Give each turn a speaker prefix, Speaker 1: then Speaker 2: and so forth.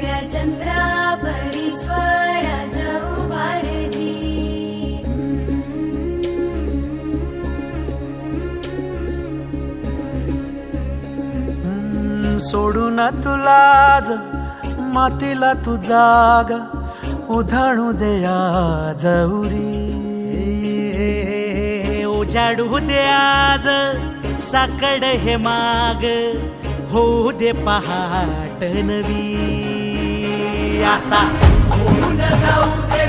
Speaker 1: भव्य चंद्रापरी सोडू ना तुलाज मातीला तू जाग उधाणू देया जौरी
Speaker 2: उजाडू दे आज साकड हे माग होऊ दे पहाट नवी. आता होऊन जाऊ दे